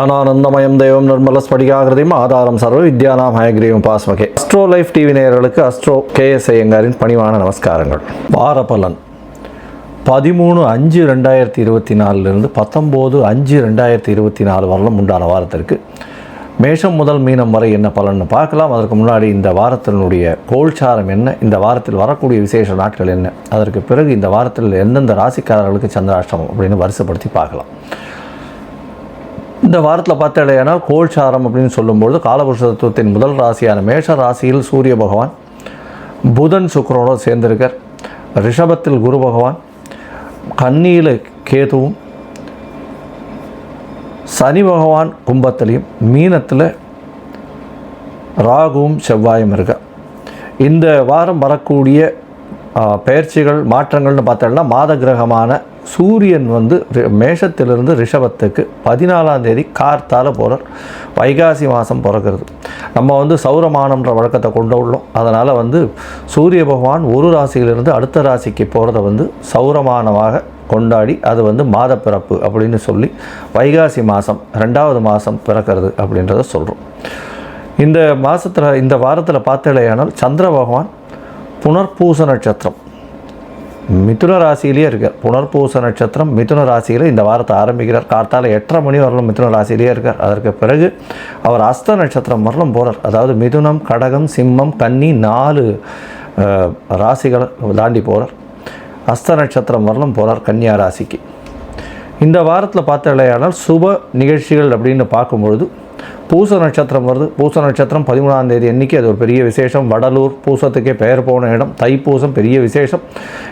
ஞானானந்தமயம் தெய்வம் நிர்மல ஸ்படிகாகிருதியும் ஆதாரம் சர்வ வித்யானாம் ஹயக்ரீவம் பாஸ்மகே. அஸ்ட்ரோ லைஃப் டிவி நேயர்களுக்கு அஸ்ட்ரோ கே எஸ் ஐயங்காரின் பணிவான நமஸ்காரங்கள். வார பலன் பதிமூணு அஞ்சு ரெண்டாயிரத்தி இருபத்தி நாலுலேருந்து பத்தொம்போது அஞ்சு ரெண்டாயிரத்தி இருபத்தி நாலு வரலும் உண்டான வாரத்திற்கு மேஷம் முதல் மீனம் வரை என்ன பலன்னு பார்க்கலாம். அதற்கு முன்னாடி இந்த வாரத்தினுடைய கோல்சாரம் என்ன? இந்த வாரத்தில் வரக்கூடிய விசேஷ நாட்கள் என்ன? அதற்கு பிறகு இந்த வாரத்தில் எந்தெந்த ராசிக்காரர்களுக்கு சந்திராஷ்டமம் அப்படின்னு வரிசைப்படுத்தி பார்க்கலாம். இந்த வாரத்தில் பார்த்தாலேயானால் கோல்சாரம் அப்படின்னு சொல்லும்பொழுது காலபுருஷ தத்துவத்தின் முதல் ராசியான மேஷ ராசியில் சூரிய பகவான் புதன் சுக்கரனோடு சேர்ந்திருக்கார். ரிஷபத்தில் குரு பகவான் கன்னியில் கேதுவும் சனி பகவான் கும்பத்திலையும் மீனத்தில் ராகுவும் செவ்வாயும் இருக்க இந்த வாரம் வரக்கூடிய பெயர்ச்சிகள் மாற்றங்கள்னு பார்த்தோம்னா மாத கிரகமான சூரியன் வந்து மேஷத்திலிருந்து ரிஷபத்துக்கு பதினாலாம் தேதி கார்த்தால் போகிறார் வைகாசி மாதம் பிறக்கிறது. நம்ம வந்து சௌரமானம்ன்ற வழக்கத்தை கொண்டு உள்ளோம். அதனால் வந்து சூரிய பகவான் ஒரு ராசியிலிருந்து அடுத்த ராசிக்கு போகிறத வந்து சௌரமானமாக கொண்டாடி அது வந்து மாத பிறப்பு அப்படின்னு சொல்லி வைகாசி மாதம் ரெண்டாவது மாதம் பிறக்கிறது அப்படின்றத சொல்கிறோம் இந்த மாதத்தில் இந்த வாரத்தில் பார்த்தலையானால் சந்திர பகவான் புனர்பூச நட்சத்திரம். மிதுன ராசியிலேயே இருக்கார். புனர்பூச நட்சத்திரம் மிதுன ராசியில் இந்த வாரத்தை ஆரம்பிக்கிறார். கார்த்தால எட்டரை மணி வரலும் மிதுன ராசியிலேயே இருக்கார். அதற்கு பிறகு அவர் அஸ்த நட்சத்திரம் வரலும் போகிறார் அதாவது மிதுனம் கடகம் சிம்மம் கன்னி நாலு ராசிகளை தாண்டி போகிறார் அஸ்த நட்சத்திரம் வரலும் போகிறார் கன்னியா ராசிக்கு. இந்த வாரத்தில் பார்த்தாலேயானால் சுப நிகழ்ச்சிகள் அப்படின்னு பார்க்கும்பொழுது பூச நட்சத்திரம் வருது. பூச நட்சத்திரம் பதிமூணாம் தேதி அன்னைக்கு அது ஒரு பெரிய விசேஷம். வடலூர் பூசத்துக்கே பெயர் போன இடம். தைப்பூசம் பெரிய விசேஷம்.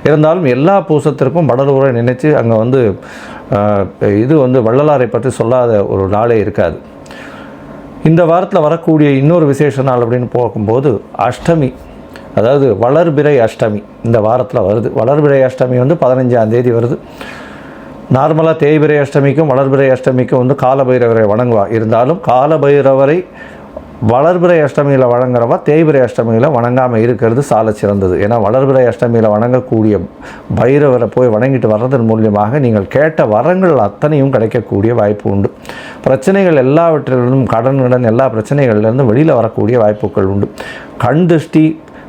இருந்தாலும் எல்லா பூசத்திற்கும் வடலூரை நினைச்சு அங்கே வந்து இது வந்து வள்ளலாரை பற்றி சொல்லாத ஒரு நாளே இருக்காது. இந்த வாரத்தில் வரக்கூடிய இன்னொரு விசேஷ நாள் அப்படின்னு பார்க்கும்போது அஷ்டமி. அதாவது வளர்பிறை அஷ்டமி இந்த வாரத்தில் வருது. வளர்பிறை அஷ்டமி வந்து பதினஞ்சாம் தேதி வருது. நார்மலாக தேய்பிரை அஷ்டமிக்கும் வளர்பிரை அஷ்டமிக்கும் வந்து காலபைரவரை வணங்குவா. இருந்தாலும் காலபைரவரை வளர்பிறை அஷ்டமியில் வணங்குறவா தேய்பிறை அஷ்டமியில் வணங்காமல் இருக்கிறது சால சிறந்தது. ஏன்னா வளர்பிறை அஷ்டமியில் வணங்கக்கூடிய பைரவரை போய் வணங்கிட்டு வர்றதன் மூலியமாக நீங்கள் கேட்ட வரங்கள் அத்தனையும் கிடைக்கக்கூடிய வாய்ப்பு உண்டு. பிரச்சனைகள் எல்லாவற்றிலிருந்தும் கடன் கடன் எல்லா பிரச்சனைகள்லேருந்தும் வெளியில் வரக்கூடிய வாய்ப்புகள் உண்டு. கண் திருஷ்டி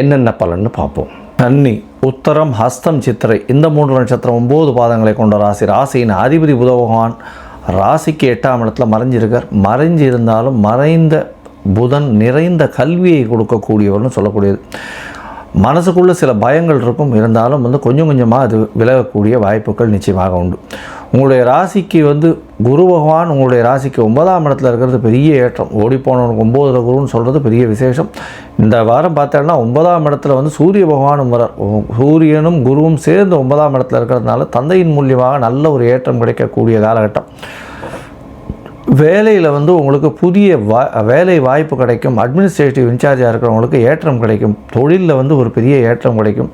என்னென்ன பலன்னு பார்ப்போம். கன்னி உத்தரம் ஹஸ்தம் சித்திரை இந்த மூன்று நட்சத்திரம் ஒம்பது பாதங்களை கொண்ட ராசி. ராசியின் அதிபதி புத பகவான் ராசிக்கு எட்டாம் இடத்துல மறைஞ்சிருக்கார். மறைஞ்சு இருந்தாலும் மறைந்த புதன் நிறைந்த கல்வியை கொடுக்கக்கூடியவர்னு சொல்லக்கூடியது. மனசுக்குள்ளே சில பயங்கள் இருக்கும். இருந்தாலும் வந்து கொஞ்சம் கொஞ்சமாக அது விலகக்கூடிய வாய்ப்புகள் நிச்சயமாக உண்டு. உங்களுடைய ராசிக்கு வந்து குரு பகவான் உங்களுடைய ராசிக்கு ஒன்பதாம் இடத்துல இருக்கிறது பெரிய ஏற்றம். ஓடிப்போனவனுக்கு ஒம்போதில் குருன்னு சொல்கிறது பெரிய விசேஷம். இந்த வாரம் பார்த்தோன்னா ஒன்பதாம் இடத்துல வந்து சூரிய பகவானும் வரார். சூரியனும் குருவும் சேர்ந்து ஒன்பதாம் இடத்துல இருக்கிறதுனால தந்தையின் மூலியமாக நல்ல ஒரு ஏற்றம் கிடைக்கக்கூடிய காலகட்டம். வேலையில் வந்து உங்களுக்கு புதிய வா வேலை வாய்ப்பு கிடைக்கும் அட்மினிஸ்ட்ரேட்டிவ் இன்சார்ஜாக இருக்கிறவங்களுக்கு ஏற்றம் கிடைக்கும் தொழிலில் வந்து ஒரு பெரிய ஏற்றம் கிடைக்கும்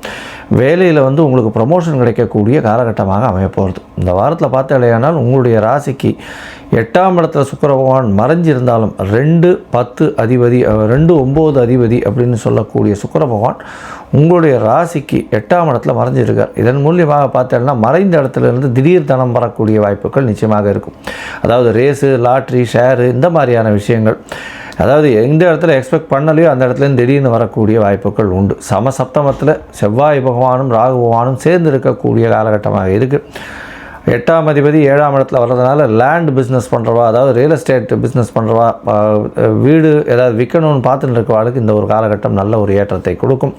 வேலையில் வந்து உங்களுக்கு ப்ரமோஷன் கிடைக்கக்கூடிய காலகட்டமாக அமைய போகிறது இந்த வாரத்தில் பார்த்தாலேயானால் உங்களுடைய ராசிக்கு எட்டாம் இடத்துல சுக்கர பகவான் மறைஞ்சிருந்தாலும் ரெண்டு பத்து அதிபதி ரெண்டு ஒம்பது அதிபதி அப்படின்னு சொல்லக்கூடிய சுக்கர பகவான் உங்களுடைய ராசிக்கு எட்டாம் இடத்துல மறைஞ்சிருக்கார். இதன் மூலியமாக பார்த்தோம்னா மறைந்த இடத்துல இருந்து திடீர் தனம் வரக்கூடிய வாய்ப்புகள் நிச்சயமாக இருக்கும். அதாவது ரேஸு லாட்ரி ஷேரு இந்த மாதிரியான விஷயங்கள். அதாவது எந்த இடத்துல எக்ஸ்பெக்ட் பண்ணலையோ அந்த இடத்துல இருந்து திடீர்னு வரக்கூடிய வாய்ப்புகள் உண்டு. சமசப்தமத்தில் செவ்வாய் பகவானும் ராகு பகவானும் சேர்ந்து இருக்கக்கூடிய காலகட்டமாக இருக்குது எட்டாம் அதிபதி ஏழாம் இடத்துல வர்றதுனால லேண்ட் பிஸ்னஸ் பண்ணுறவா அதாவது ரியல் எஸ்டேட் பிஸ்னஸ் பண்ணுறவா வீடு ஏதாவது விற்கணும்னு பார்த்துட்டு இருக்கவாளுக்கு இந்த ஒரு காலகட்டம் நல்ல ஒரு ஏற்றத்தை கொடுக்கும்.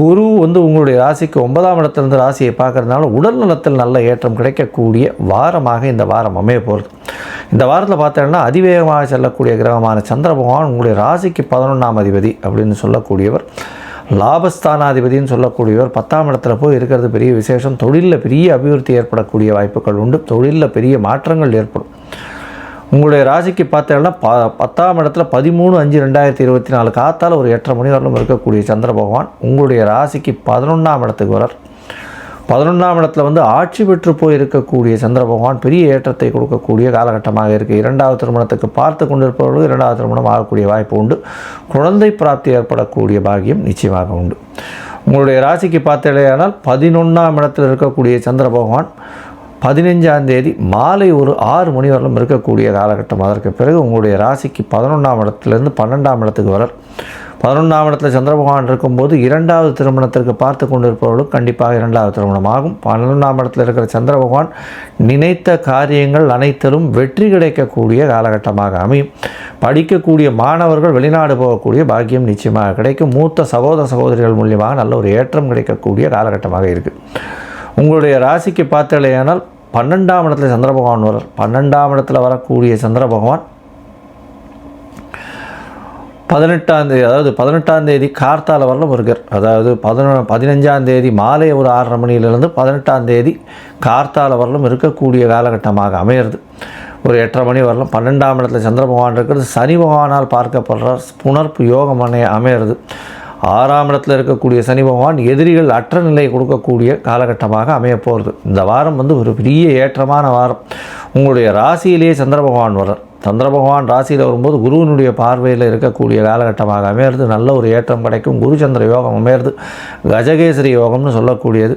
குரு வந்து உங்களுடைய ராசிக்கு ஒன்பதாம் இடத்துலேருந்து ராசியை பார்க்கறதுனால உடல் நலத்தில் நல்ல ஏற்றம் கிடைக்கக்கூடிய வாரமாக இந்த வாரம் அமைய போகிறது இந்த வாரத்தில் பார்த்தோம்னா அதிவேகமாக செல்லக்கூடிய கிரகமான சந்திர பகவான் உங்களுடைய ராசிக்கு பதினொன்றாம் அதிபதி அப்படின்னு சொல்லக்கூடியவர். லாபஸ்தானாதிபதின்னு சொல்லக்கூடியவர் பத்தாம் இடத்துல போய் இருக்கிறது பெரிய விசேஷம். தொழிலில் பெரிய அபிவிருத்தி ஏற்படக்கூடிய வாய்ப்புகள் உண்டு. தொழிலில் பெரிய மாற்றங்கள் ஏற்படும். உங்களுடைய ராசிக்கு பார்த்தீங்கன்னா ப பத்தாம் இடத்துல பதிமூணு அஞ்சு ரெண்டாயிரத்தி இருபத்தி நாலு காத்தால் ஒரு எட்டரை மணி வரலும் இருக்கக்கூடிய சந்திர பகவான் உங்களுடைய ராசிக்கு பதினொன்றாம் இடத்துக்கு வரார் பதினொன்றாம் இடத்துல வந்து ஆட்சி பெற்று போய் இருக்கக்கூடிய சந்திர பகவான் பெரிய ஏற்றத்தை கொடுக்கக்கூடிய காலகட்டமாக இருக்குது இரண்டாவது திருமணத்துக்கு பார்த்து கொண்டிருப்பவர்களுக்கு இரண்டாவது திருமணம் ஆகக்கூடிய வாய்ப்பு உண்டு. குழந்தை பிராப்தி ஏற்படக்கூடிய பாகியம் நிச்சயமாக உண்டு. உங்களுடைய ராசிக்கு பார்த்தீங்களேயானால் பதினொன்றாம் இடத்தில் இருக்கக்கூடிய சந்திர பகவான் பதினஞ்சாம் தேதி மாலை ஒரு ஆறு மணி வரலும் இருக்கக்கூடிய காலகட்டம் அதற்கு பிறகு உங்களுடைய ராசிக்கு பதினொன்றாம் இடத்துலேருந்து பன்னெண்டாம் இடத்துக்கு வர பதினொன்றாம் இடத்துல சந்திர பகவான் இருக்கும்போது இரண்டாவது திருமணத்திற்கு பார்த்து கொண்டிருப்பவர்களுக்கு கண்டிப்பாக இரண்டாவது திருமணம் ஆகும். பன்னெண்டாம் இடத்துல இருக்கிற சந்திர பகவான் நினைத்த காரியங்கள் அனைத்திலும் வெற்றி கிடைக்கக்கூடிய காலகட்டமாக அமையும். படிக்கக்கூடிய மாணவர்கள் வெளிநாடு போகக்கூடிய பாக்கியம் நிச்சயமாக கிடைக்கும். மூத்த சகோதர சகோதரிகள் மூலியமாக நல்ல ஒரு ஏற்றம் கிடைக்கக்கூடிய காலகட்டமாக இருக்குது உங்களுடைய ராசிக்கு பார்த்தலையானால் பன்னெண்டாம் இடத்துல சந்திர பகவான் வரார் பன்னெண்டாம் இடத்துல வரக்கூடிய சந்திர பகவான் பதினெட்டாம் தேதி அதாவது பதினெட்டாம் தேதி கார்த்தால வரலும் இருக்கார் அதாவது பதினொன்று பதினஞ்சாம் தேதி மாலை ஒரு ஆறரை மணியிலிருந்து பதினெட்டாம் தேதி கார்த்தால வரலும் இருக்கக்கூடிய காலகட்டமாக அமையிறது. ஒரு எட்டரை மணி வரலும் பன்னெண்டாம் இடத்துல சந்திர பகவான் இருக்கிறது. சனி பகவானால் பார்க்கப்படுறார். புணர்ப்பு யோகம் அமை அமையிறது. ஆறாம் இடத்துல இருக்கக்கூடிய சனி பகவான் எதிரிகள் அற்ற நிலை கொடுக்கக்கூடிய காலகட்டமாக அமைய போகிறது இந்த வாரம் வந்து ஒரு பெரிய ஏற்றமான வாரம். உங்களுடைய ராசியிலேயே சந்திர பகவான் வர்றார். சந்திர பகவான் ராசியில் வரும்போது குருவினுடைய பார்வையில் இருக்கக்கூடிய காலகட்டமாக அமையிறது. நல்ல ஒரு ஏற்றம் கிடைக்கும். குரு சந்திர யோகம் அமையிறது. கஜகேசரி யோகம்னு சொல்லக்கூடியது.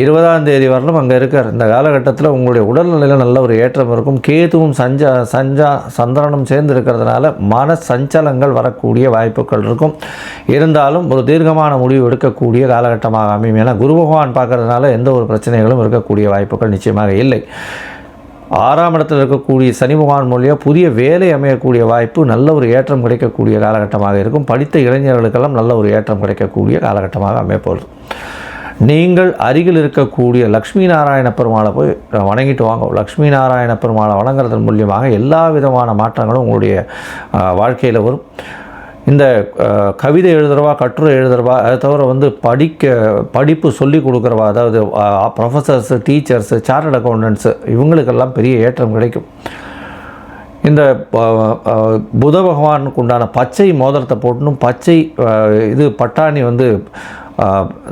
இருபதாம் தேதி வரலும் அங்கே இருக்கார். இந்த காலகட்டத்தில் உங்களுடைய உடல்நிலையில் நல்ல ஒரு ஏற்றம் இருக்கும். கேதுவும் சஞ்சா சஞ்சா சந்திரனும் சேர்ந்து இருக்கிறதுனால மன சஞ்சலங்கள் வரக்கூடிய வாய்ப்புகள் இருக்கும். இருந்தாலும் ஒரு தீர்க்கமான முடிவு எடுக்கக்கூடிய காலகட்டமாக அமையும். ஏன்னா குரு பகவான் பார்க்கறதுனால எந்த ஒரு பிரச்சனைகளும் இருக்கக்கூடிய வாய்ப்புகள் நிச்சயமாக இல்லை. ஆறாம் இடத்தில் இருக்கக்கூடிய சனி பகவான் மூலியம் புதிய வேலை அமையக்கூடிய வாய்ப்பு நல்ல ஒரு ஏற்றம் கிடைக்கக்கூடிய காலகட்டமாக இருக்கும். படித்த இளைஞர்களுக்கெல்லாம் நல்ல ஒரு ஏற்றம் கிடைக்கக்கூடிய காலகட்டமாக அமையப்போகுது. நீங்கள் அருகில் இருக்கக்கூடிய லக்ஷ்மி நாராயண பெருமாளை போய் வணங்கிட்டு வாங்க. லக்ஷ்மி நாராயண பெருமாளை வணங்குறதன் மூலியமாக எல்லா விதமான மாற்றங்களும் உங்களுடைய வாழ்க்கையில் வரும். இந்த கவிதை எழுதுறவா கட்டுரை எழுதுறவா அதை தவிர வந்து படிக்க படிப்பு சொல்லி கொடுக்குறவா அதாவது ப்ரொஃபஸர்ஸு டீச்சர்ஸு சார்ட்டர்ட் அக்கௌண்டன்ஸு இவங்களுக்கெல்லாம் பெரிய ஏற்றம் கிடைக்கும். இந்த புத பகவானுக்கு உண்டான பச்சை மோதிரத்தை போட்டணும் பச்சை இது பட்டாணி வந்து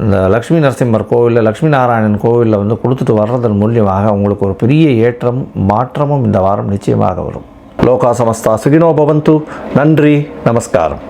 இந்த லக்ஷ்மி நரசிம்மர் கோவிலில் லக்ஷ்மி நாராயணன் கோவிலில் வந்து கொடுத்துட்டு வர்றதன் மூலியமாக உங்களுக்கு ஒரு பெரிய ஏற்றம் மாற்றமும் இந்த வாரம் நிச்சயமாக வரும். லோகா சமஸ்தா சுகினோ பவந்து நன்றி நமஸ்காரம்